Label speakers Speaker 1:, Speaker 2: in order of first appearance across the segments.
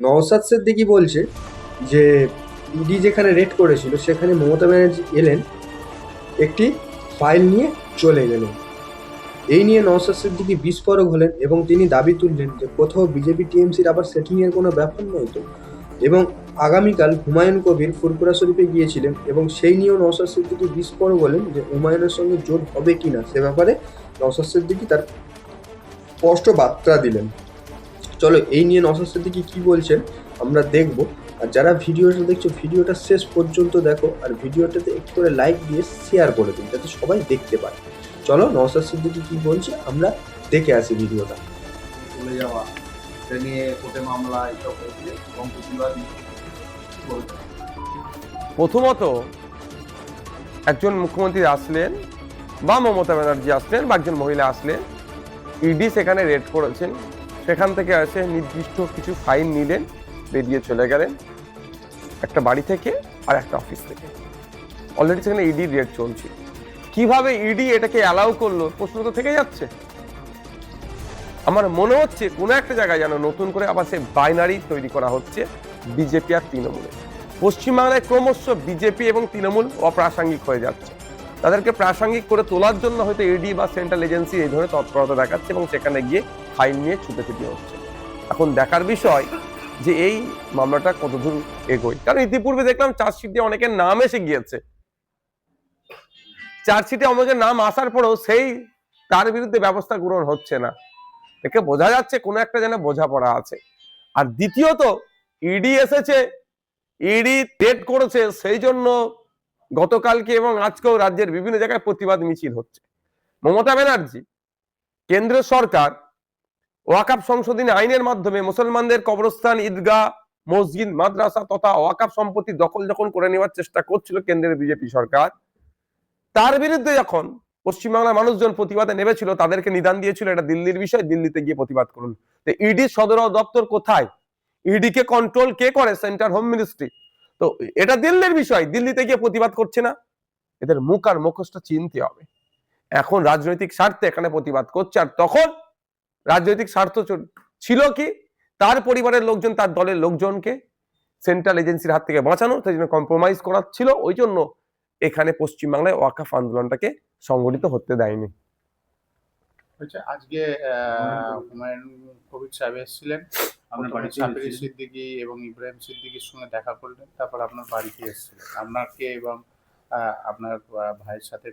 Speaker 1: নওসাদ সিদ্দিকি বলছে যে ইডি যেখানে রেড করেছিল, সেখানে মমতা ব্যানার্জি এলেন, একটি ফাইল নিয়ে চলে গেলেন। এই নিয়ে নওসাদ সিদ্দিকি বিস্ফোরক হলেন এবং তিনি দাবি তুললেন যে কোথাও বিজেপি টিএমসির আবার সেটিংয়ের কোনো ব্যাপার নয় তো। এবং আগামীকাল হুমায়ুন কবির ফুরফুরা শরীফে গিয়েছিলেন এবং সেই নিয়েও নওসাদ সিদ্দিকি বিস্ফোরক বলেন যে হুমায়ুনের সঙ্গে জোট হবে কি না সে ব্যাপারে নওসাদ সিদ্দিকি তার স্পষ্ট বার্তা দিলেন। চলো এই নিয়ে নওসাদ সিদ্দিকি কী বলছেন আমরা দেখব। আর যারা ভিডিওটা দেখছ ভিডিওটা শেষ পর্যন্ত দেখো আর ভিডিওটাতে একটু করে লাইক দিয়ে শেয়ার করে দিন যাতে সবাই দেখতে পায়। চলো নওসাদ সিদ্দিকি কী বলছে আমরা দেখে আসি ভিডিওটা
Speaker 2: চলে যাওয়া। এটা নিয়ে কোর্টে মামলা এসব হয়েছে। এবং প্রতিবাদ বলতে
Speaker 3: প্রথমত একজন মুখ্যমন্ত্রী আসলেন বা মমতা ব্যানার্জি আসলেন বা একজন মহিলা আসলেন ইডি সেখানে রেড করেছেন। সেখান থেকে এসে নির্দিষ্ট কিছু ফাইন নিলেন, বেরিয়ে চলে গেলেন একটা বাড়ি থেকে আর একটা অফিস থেকে। অলরেডি সেখানে ইডি রেড চলছে। কীভাবে ইডি এটাকে অ্যালাউ করল? প্রশ্ন তো থেকে যাচ্ছে। আমার মনে হচ্ছে কোনো একটা জায়গায় যেন নতুন করে আবার সেই বাইনারি তৈরি করা হচ্ছে বিজেপি আর তৃণমূলের পশ্চিমবাংলায় ক্রমশ বিজেপি এবং তৃণমূল অপ্রাসঙ্গিক হয়ে যাচ্ছে। তাদেরকে প্রাসঙ্গিক করে তোলার জন্য হয়তো ইডি বা সেন্ট্রাল এজেন্সি এই ধরনের তৎপরতা দেখাচ্ছে এবং সেখানে গিয়ে ফাইল নিয়ে ছুটেছুটি হচ্ছে। এখন দেখার বিষয় যে এই মামলাটা কতদূর এগোয়। কারণ ইতিপূর্বে দেখলাম চার্জশিট দিয়ে অনেকের নাম এসে গিয়েছে। চার্জশিটে অনেকের নাম আসার পরেও সেই তার বিরুদ্ধে ব্যবস্থা গ্রহণ হচ্ছে না। একে বোঝা যাচ্ছে কোনো একটা যেন বোঝাপড়া আছে। আর দ্বিতীয়ত ইডি এসেছে ইডি টেট করেছে, সেই জন্য গতকালকে এবং আজকেও রাজ্যের বিভিন্ন জায়গায় প্রতিবাদ মিছিল হচ্ছে। মমতা ব্যানার্জি কেন্দ্র সরকার ওয়াকাপ সংশোধনী আইনের মাধ্যমে মুসলমানদের কবরস্থান, ঈদগাহ, মসজিদ, মাদ্রাসা তথা ওয়াকাপ সম্পত্তি দখল যখন করে নেওয়ার চেষ্টা করছিল কেন্দ্রের বিজেপি সরকার, তার বিরুদ্ধে যখন পশ্চিমবাংলার মানুষজন প্রতিবাদে নেমেছিল, তাদেরকে নিদান দিয়েছিল, এটা দিল্লির বিষয়, দিল্লিতে গিয়ে প্রতিবাদ করুন। তো ইডি সদর দপ্তর কোথায়? ইডি কে কন্ট্রোল কে করে? সেন্টার হোম মিনিস্ট্রি তো এটা দিল্লির বিষয়, দিল্লিতে গিয়ে প্রতিবাদ করছে না। এদের মুখ আর মুখোশটা চিনতে হবে। এখন রাজনৈতিক স্বার্থে এখানে প্রতিবাদ করছে, আর তখন রাজনৈতিক স্বার্থ ছিল কি? তার পরিবারের লোকজন তার দলের লোকজনকে সেন্ট্রাল এজেন্সির হাত থেকে বাঁচানো সেই জন্য কম্প্রোমাইজ করা ছিল। ওই জন্য এখানে পশ্চিমবাংলায় ওয়াকাফ আন্দোলনটাকে সংগঠিত হতে দেয়নি।
Speaker 2: আজকে হুমায়ুন কবির সাহেব এসেছিলেন।
Speaker 4: আপনার এসেছিলেন?
Speaker 2: সিদ্দিকী এবং ইব্রাহিম সিদ্দিকীর সঙ্গে দেখা করলেন। তারপর আপনার বাড়িতে এসেছিলেন আপনাকে এবং আহ, আপনার ভাইয়ের সাথে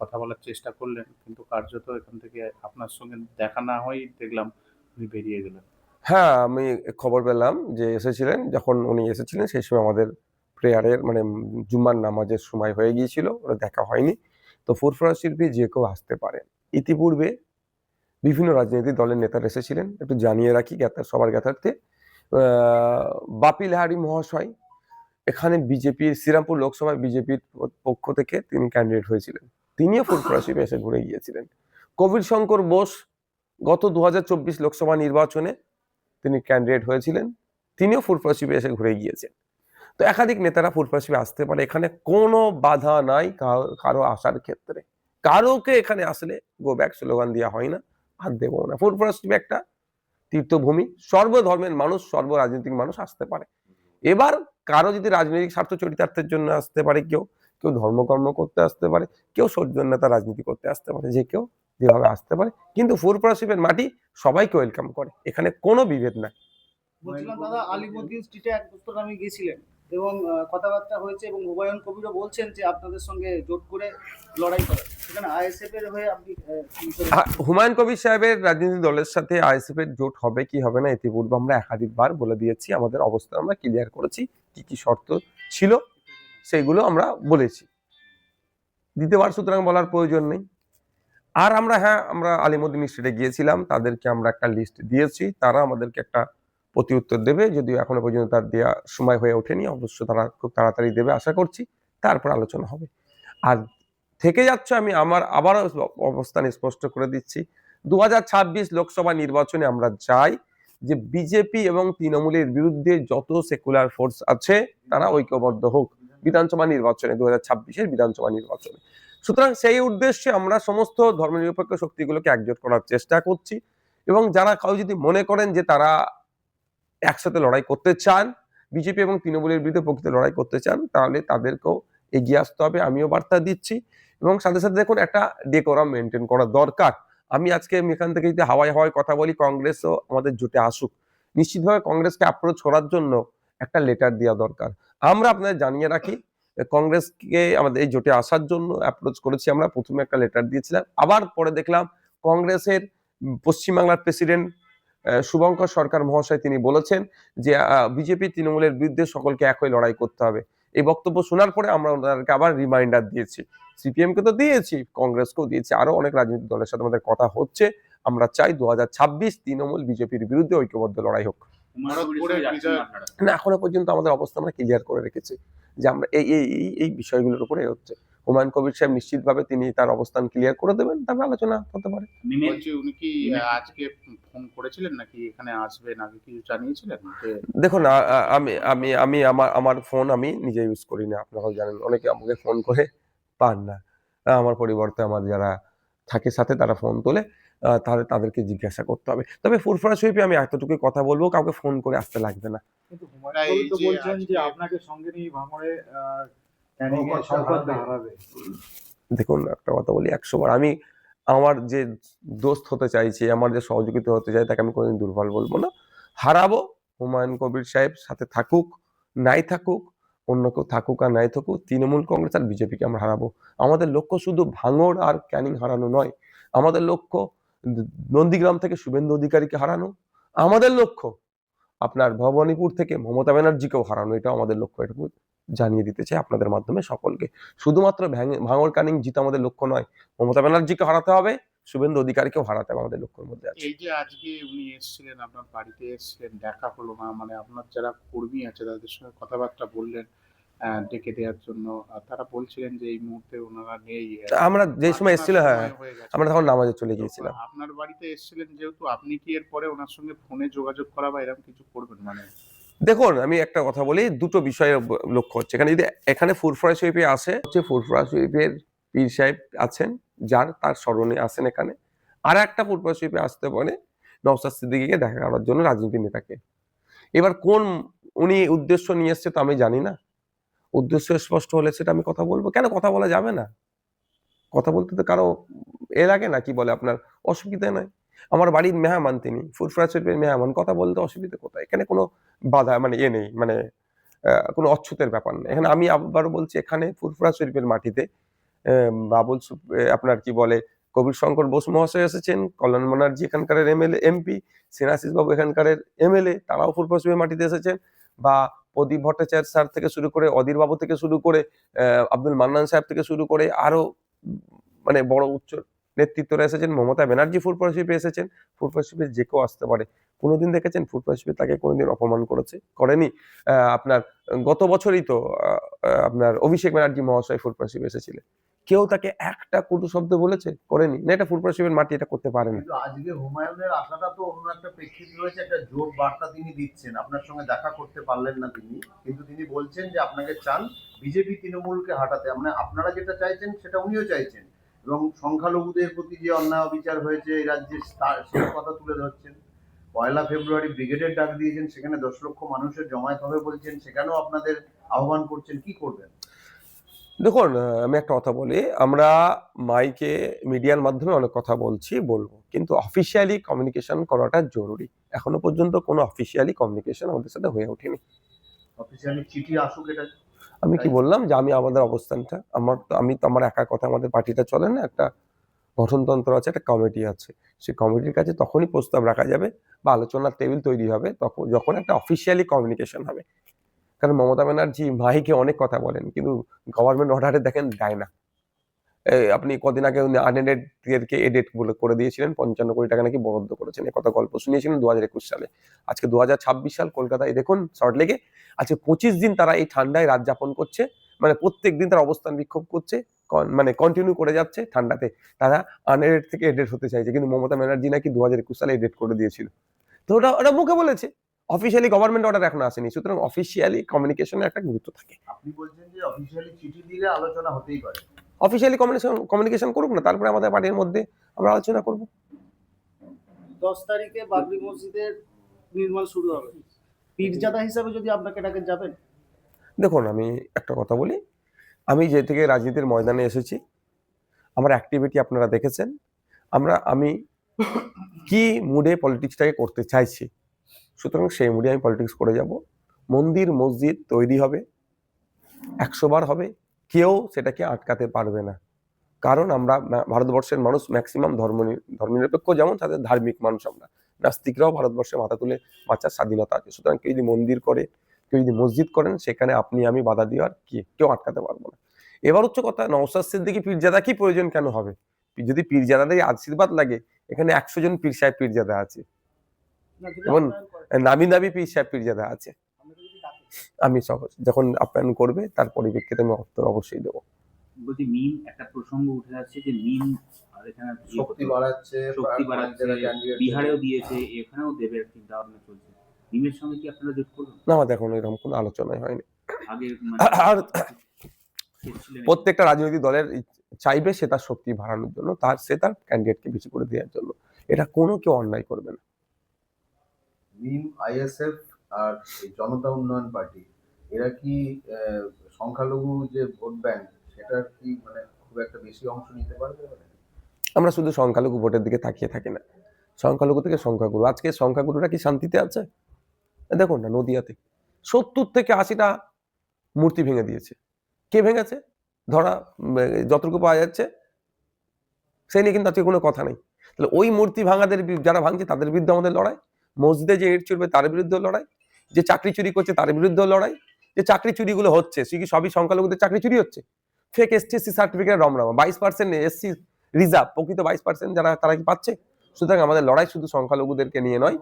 Speaker 2: কথা বলার চেষ্টা করলেন, কিন্তু কার্যত এখান থেকে আপনার সঙ্গে দেখা না হয়েই দেখলাম উনি বেরিয়ে গেলেন।
Speaker 3: হ্যাঁ আমি খবর পেলাম যে এসেছিলেন, যখন উনি এসেছিলেন সেই সময় আমাদের প্রেয়ারের মানে জুম্মার নামাজের সময় হয়ে গিয়েছিল, ওরা দেখা হয়নি। তো ফুরফুরা শিল্পী যে কেউ আসতে পারেন। ইতিপূর্বে বিভিন্ন রাজনৈতিক দলের নেতারা এসেছিলেন, একটু জানিয়ে রাখি জ্ঞাতা সবার জ্ঞাতার্থে। বাপি লাহারি মহাশয়, এখানে বিজেপির, শ্রীরামপুর লোকসভায় বিজেপির পক্ষ থেকে তিনি ক্যান্ডিডেট হয়েছিলেন। তিনিও শিল্পে এসে ঘুরে গিয়েছিলেন। কবির শঙ্কর বোস গত দু হাজার চব্বিশ লোকসভা নির্বাচনে তিনি ক্যান্ডিডেট হয়েছিলেন। তিনিও ফুরফুরা শিবে এসে ঘুরে গিয়েছেন। তো একাধিক নেতারা ফুরফুরা শিবে আসতে পারে, এখানে কোনো বাধা নাই কারো- আসার ক্ষেত্রে। কারোকে এখানে আসলে গো ব্যাক স্লোগান দেওয়া হয় না, আর দেবো না। ফুরফুরা শিবে একটা তীর্থভূমি, সর্বধর্মের মানুষ সর্ব রাজনৈতিক মানুষ আসতে পারে। এবার কারও যদি রাজনৈতিক স্বার্থ চরিতার্থের জন্য আসতে পারে কেউ কেউ ধর্মকর্ম করতে আসতে পারে কেউ সৌজন্যতা রাজনীতি করতে আসতে পারে যে কেউ যেভাবে আসতে পারে। কিন্তু ফুরফুরা শিবের মাটি সবাইকে ওয়েলকাম করে এখানে কোনো বিভেদ নাই।
Speaker 4: বলছিলাম দাদা আলিমুদ্দিন স্ট্রিটে এক আমি গেছিলেন এবং কথাবার্তা হয়েছে এবং হুমায়ুন কবিরও বলছেন যে আপনাদের সঙ্গে জোট করে লড়াই করা। সেখানে আইএসএফ এর হয়ে আপনি
Speaker 3: হ্যাঁ, হুমায়ুন কবির সাহেবের রাজনৈতিক দলের সাথে আইএসএফ এর জোট হবে কি হবে না ইতিপূর্বে আমরা একাধিকবার বলে দিয়েছি। আমাদের অবস্থান আমরা ক্লিয়ার করেছি কি কি শর্ত ছিল সেগুলো আমরা বলেছি। দ্বিতীয়বার সুতরাং বলার প্রয়োজন নেই। আর আমরা হ্যাঁ আমরা আলিমুদ্দিন স্টেটে গিয়েছিলাম, তাদেরকে আমরা একটা লিস্ট দিয়েছি। তারা আমাদেরকে একটা প্রতি উত্তর দেবে। যদিও এখনও পর্যন্ত তার দেওয়া সময় হয়ে ওঠেনি, অবশ্য তারা খুব তাড়াতাড়ি দেবে আশা করছি। তারপর আলোচনা হবে। আর থেকে যাচ্ছে, আমি আমার আবারও অবস্থান স্পষ্ট করে দিচ্ছি। দু হাজার ছাব্বিশ লোকসভা নির্বাচনে আমরা চাই যে বিজেপি এবং তৃণমূলের বিরুদ্ধে যত সেকুলার ফোর্স আছে, তারা ঐক্যবদ্ধ হোক। বিধানসভা নির্বাচনে দু হাজার বিধানসভা নির্বাচনে। সুতরাং সেই উদ্দেশ্যে আমরা সমস্ত ধর্মনিরপেক্ষ শক্তিগুলোকে একজোট করার চেষ্টা করছি এবং যারা কাউ যদি মনে করেন যে তারা একসাথে লড়াই করতে চান, বিজেপি এবং তৃণমূলের বিরুদ্ধে প্রকৃত লড়াই করতে চান, তাহলে তাদেরকেও এগিয়ে আসতে হবে, আমিও বার্তা দিচ্ছি। এবং সাথে সাথে দেখুন, একটা ডেকোরাম মেনটেন করা দরকার। আমি আজকে এখান থেকে যদি হাওয়ায় হাওয়ায় কথা বলি, কংগ্রেসও আমাদের জোটে আসুক। নিশ্চিতভাবে কংগ্রেসকে অ্যাপ্রোচ করার জন্য একটা লেটার দেওয়া দরকার। আমরা আপনাদের জানিয়ে রাখি কংগ্রেসকে আমাদের এই জোটে আসার জন্য অ্যাপ্রোচ করেছি আমরা। প্রথমে একটা লেটার দিয়েছিলাম। আবার পরে দেখলাম কংগ্রেসের পশ্চিমবাংলার প্রেসিডেন্ট শুভঙ্কর সরকার মহাশয় তিনি বলেছেন যে বিজেপি তৃণমূলের বিরুদ্ধে সকলকে একই লড়াই করতে হবে। এই বক্তব্য শোনার পরে আমরা ওনাদেরকে আবার রিমাইন্ডার দিয়েছি। সিপিএম কে তো দিয়েছি, কংগ্রেসকেও দিয়েছি। আরও অনেক রাজনৈতিক দলের সাথে আমাদের কথা হচ্ছে। আমরা চাই দু হাজার ছাব্বিশ তৃণমূল বিজেপির বিরুদ্ধে ঐক্যবদ্ধ লড়াই হোক। না এখনও পর্যন্ত আমাদের অবস্থা আমরা ক্লিয়ার করে রেখেছি যে আমরা এই এই এই- বিষয়গুলোর উপরে হচ্ছে। হুমায়ুন কবির সাহেব নিশ্চিতভাবে তিনি তার অবস্থান ক্লিয়ার করে দেবেন তারপর আলোচনা হতে পারে।
Speaker 2: উনি কি আজকে ফোন করেছিলেন নাকি এখানে আসবে নাকি কিছু জানিয়েছিলেন?
Speaker 3: দেখুন আমি আমি আমি আমার আমার ফোন আমি নিজে ইউজ করি না আপনারাও জানেন। অনেকে আমাকে ফোন করে পান না। আমার পরিবর্তে আমার যারা থাকে সাথে তারা ফোন তোলে। তাহলে তাদেরকে জিজ্ঞাসা করতে হবে। তবে ফুরফুরা শরীফে আমি এতটুকুই কথা বলব কাউকে ফোন করে আসতে লাগবে না।
Speaker 5: বলছেন যে আপনাকে সঙ্গে নিয়ে ভাঙড়ে
Speaker 3: দেখুন একটা কথা বলি একশো বার। আমি আমার যে দোস্ত হতে চাইছি আমার যে সহযোগিতা হতে চাই তাকে আমি কোনোদিন দুর্বল বলব না। হারাবো হুমায়ুন কবির সাহেব সাথে থাকুক নাই থাকুক অন্য কেউ থাকুক আর নাই থাকুক তৃণমূল কংগ্রেস আর বিজেপিকে আমরা হারাবো। আমাদের লক্ষ্য শুধু ভাঙড় আর ক্যানিং হারানো নয়। আমাদের লক্ষ্য নন্দীগ্রাম থেকে শুভেন্দু অধিকারীকে হারানো আমাদের লক্ষ্য। আপনার ভবানীপুর থেকে মমতা ব্যানার্জিকেও হারানো এটা আমাদের লক্ষ্য। এটুকু জানিয়ে দিতে চাই আপনাদের মাধ্যমে সকলকে। শুধুমাত্র ভাঙর কানিং জিত আমাদের লক্ষ্য নয়, মমতা ব্যানার্জিকে হারাতে হবে, শুভেন্দু অধিকারীকেও হারাতে হবে আমাদের লক্ষ্যের মধ্যে আছে।
Speaker 2: এই যে আজকে উনি এসেছিলেন, আপনার বাড়িতে এসেছিলেন, দেখা হলো না মানে আপনার যারা কর্মী আছে, তাদের সঙ্গে কথাবার্তা বললেন ডেকে দেওয়ার জন্য। তারা বলছিলেন যে এই মুহূর্তে ওনারা নেই।
Speaker 3: আমরা যে সময় এসেছিল হ্যাঁ। আমরা তখন নামাজে চলে গিয়েছিলাম।
Speaker 2: আপনার বাড়িতে এসেছিলেন যেহেতু আপনি কি এর পরে ওনার সঙ্গে ফোনে যোগাযোগ করা বা এরকম কিছু করবেন? মানে
Speaker 3: দেখুন আমি একটা কথা বলি দুটো বিষয়ের লক্ষ্য হচ্ছে। এখানে যদি এখানে ফুরফুরা শরীফে আসে হচ্ছে ফুরফুরা শরীফের পীর সাহেব আছেন যার তার স্মরণে আসেন এখানে। আর একটা ফুরফুরা শরীফে আসতে পারে নওসাদ সিদ্দিকিকে দেখা করার জন্য রাজনীতি নেতাকে। এবার কোন উনি উদ্দেশ্য নিয়ে এসছে তো আমি জানি না। উদ্দেশ্য স্পষ্ট হলে সেটা আমি কথা বলব। কেন কথা বলা যাবে না? কথা বলতে তো কারও এ লাগে না, কি বলে আপনার? অসুবিধা নয়। আমার বাড়ির মেহমান তিনি, ফুরফুরা শরীফের মেহমান। কথা বলতে অসুবিধা কোথায়? এখানে কোনো বাধা মানে এ নেই মানে কোনো অচ্ছুতের ব্যাপার নেই। এখানে আমি আবার বলছি, এখানে ফুরফুরা শরীফের মাটিতে বাবুল আপনার কি বলে, কবির শঙ্কর বোস মহাশয় এসেছেন, কল্যাণ মনার্জি এখানকার এমএলএ, এমপি সেনাশিস বাবু এখানকার এমএলএ, তারাও ফুরফুরা শরীফের মাটিতে এসেছেন, বা প্রদীপ ভট্টাচার্য স্যার থেকে শুরু করে, অধীর বাবু থেকে শুরু করে আব্দুল মান্নান সাহেব থেকে শুরু করে আরও মানে বড় উচ্চ নেতৃত্বরা এসেছেন। মমতা ব্যানার্জি ফুড এসেছেন। ফুড যে কেউ আসতে পারে। কোনোদিন দেখেছেন? ফুড তাকে কোনোদিন অপমান করেছে, করেনি। আপনার গত বছরই তো আপনার অভিষেক ব্যানার্জি মহাশয় ফুড এসেছিলেন। কেউ তাকে একটা কটু শব্দ বলেছে, করেনি। না, এটা ফুটবল শিবির মাটি, এটা করতে পারে না।
Speaker 6: আজকে হুমায়ুনের আশাটা তো অন্য একটা প্রেক্ষিত রয়েছে, একটা জোর বার্তা তিনি দিচ্ছেন। আপনার সঙ্গে দেখা করতে পারলেন না তিনি, কিন্তু তিনি বলছেন যে আপনাকে চান বিজেপি তৃণমূলকে হাঁটাতে। মানে আপনারা যেটা চাইছেন, সেটা উনিও চাইছেন। এবং সংখ্যালঘুদের প্রতি যে অন্যায় অবিচার হয়েছে, এই রাজ্যে তার- সেটার কথা তুলে ধরছেন। পয়লা ফেব্রুয়ারি ব্রিগেডের ডাক দিয়েছেন, সেখানে দশ লক্ষ মানুষের জমায়েত হবে বলছেন, সেখানেও আপনাদের আহ্বান করছেন, কি করবেন?
Speaker 3: দেখুন আমি একটা কথা বলি। আমরা মাইকে মিডিয়ার মাধ্যমে অনেক কথা বলছি বলব। কিন্তু অফিসিয়ালি কমিউনিকেশন করাটা জরুরি। এখনও পর্যন্ত কোনো অফিসিয়ালি কমিউনিকেশন আমাদের সাথে হয়ে ওঠেনি।
Speaker 6: অফিসিয়ালি চিঠি আসুক এটা।
Speaker 3: আমি কি বললাম যে আমি আমাদের অবস্থানটা আমার তো আমি তো আমার একা কথা আমাদের পার্টিটা চলে না একটা গঠনতন্ত্র আছে একটা কমিটি আছে। সেই কমিটির কাছে তখনই প্রস্তাব রাখা যাবে বা আলোচনার টেবিল তৈরি হবে তখন যখন একটা অফিসিয়ালি কমিউনিকেশন হবে। কারণ মমতা ব্যানার্জি মাইকে অনেক কথা বলেন, কিন্তু গভর্নমেন্ট অর্ডারে দেখেন দেয় না। আপনি কদিন আগে আনএডেডকে এডিট করে দিয়েছিলেন, পঞ্চান্ন কোটি টাকা নাকি বরাদ্দ করেছেন, এ কথা গল্প শুনিয়েছিলেন দু হাজার একুশ সালে। আজকে দু হাজার ছাব্বিশ সাল কলকাতায় দেখুন সল্টলেকে আজকে পঁচিশ দিন তারা এই ঠান্ডায় রাত যাপন করছে মানে প্রত্যেক দিন তারা অবস্থান বিক্ষোভ করছে মানে কন্টিনিউ করে যাচ্ছে ঠান্ডাতে। তারা আনএডেড থেকে এডেট হতে চাইছে, কিন্তু মমতা ব্যানার্জি নাকি দু হাজার একুশ সালে এডেট করে দিয়েছিল। তো ওটা ওটা মুখে বলেছে। অফিসিয়ালি গভর্নমেন্ট অর্ডার এখন আসেনি সুতরাং অফিসিয়ালি কমিউনিকেশনের একটা গুরুত্ব থাকে।
Speaker 6: আপনি বলছেন যে অফিসিয়ালি চিঠি দিলে আলোচনা হতেই পারে।
Speaker 3: অফিসিয়ালি কমিউনিকেশন কমিউনিকেশন করুক না তারপরে আমাদের পার্টির মধ্যে আমরা আলোচনা করব।
Speaker 4: দশ তারিখে বাবরি মসজিদের নির্মাণ শুরু হবে। পীরজাদা হিসাবে যদি আপনাকে ডাকেন যাবেন?
Speaker 3: দেখুন আমি একটা কথা বলি। আমি যে থেকে রাজনীতির ময়দানে এসেছি আমার অ্যাক্টিভিটি আপনারা দেখেছেন। আমরা আমি কি মুডে পলিটিক্সটাকে করতে চাইছি সুতরাং সেই মুডে আমি পলিটিক্স করে যাব। মন্দির মসজিদ তৈরি হবে। একশো বার হবে। কেউ সেটাকে আটকাতে পারবে না। কারণ আমরা ভারতবর্ষের মানুষ ম্যাক্সিমাম ধর্ম ধর্মনিরপেক্ষ যেমন তাদের ধার্মিক মানুষ আমরা। নাস্তিকরাও ভারতবর্ষে মাথা তুলে বাঁচার স্বাধীনতা আছে। সুতরাং কেউ যদি মন্দির করে কেউ যদি মসজিদ করেন সেখানে আপনি আমি বাধা দেওয়ার কি কেউ আটকাতে পারব না। এবার হচ্ছে কথা নওসাদ সিদ্দিকি পীরজাদা কি প্রয়োজন কেন হবে? যদি পীরজাদাদের আশীর্বাদ লাগে এখানে একশো জন পীর সাহেব পীরজাদা আছে। এবং নামি দামি পীর সাহেব পীরজাদা আছে। আমি সহজ যখন আপ্যায়ন করবে তার পরিপ্রেক্ষিতে আমি উত্তর অবশ্যই দেবো।
Speaker 7: বলছি মিম একটা প্রসঙ্গ উঠে আসছে যে মিম আর এখানে
Speaker 6: শক্তি বাড়াচ্ছে
Speaker 7: শক্তি বাড়াচ্ছে বিহারেও দিয়েছে এখানেও দেবে চিন্তা ভাবনা চলছে। মিমের সঙ্গে কি আপনারা জোট করবেন?
Speaker 3: না আমাদের এখন এরকম কোনো আলোচনাই হয়নি।
Speaker 7: আগে
Speaker 3: আর প্রত্যেকটা রাজনৈতিক দলের চাইবে সে তার শক্তি বাড়ানোর জন্য তার সে তার ক্যান্ডিডেটকে বেশি করে দেওয়ার জন্য। এটা কোনো কেউ অন্যায় করবে না।
Speaker 6: মিম আইএসএফ আর জনতা উন্নয়ন পার্টি, এরা কি সংখ্যালঘু যে ভোট ব্যাংক, সেটার কি মানে খুব একটা বেশি অংশ নিতে পারবে?
Speaker 3: আমরা শুধু সংখ্যালঘু ভোটের দিকে তাকিয়ে থাকি না। সংখ্যালঘু থেকে সংখ্যাগুরু। আজকে সংখ্যাগুরুরা কি শান্তিতে আছে? দেখুন না, নদিয়াতে সত্তর থেকে আশিটা মূর্তি ভেঙে দিয়েছে। কে ভেঙেছে? ধরা যতটুকু পাওয়া যাচ্ছে, সে নিয়ে কিন্তু আজকে কোনো কথা নেই। তাহলে ওই মূর্তি ভাঙাদের যারা ভাঙছে, তাদের বিরুদ্ধে আমাদের লড়াই? মসজিদে যে ইট চুরবে তার বিরুদ্ধে লড়াই, যে চাকরি চুরি করছে তার বিরুদ্ধে লড়াই, যে চাকরি চুরিগুলো হচ্ছে, সে কি সবই সংখ্যালঘুদের চাকরি চুরি হচ্ছে? ফেক এস সি সার্টিফিকেট রমরমা, বাইশ পার্সেন্ট এসসি রিজার্ভ, প্রকৃত বাইশ পার্সেন্ট যারা, তারা কি পাচ্ছে? সুতরাং আমাদের লড়াই শুধু সংখ্যালঘুদেরকে নিয়ে নয়,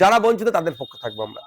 Speaker 3: যারা বঞ্চিত তাদের পক্ষে থাকব আমরা।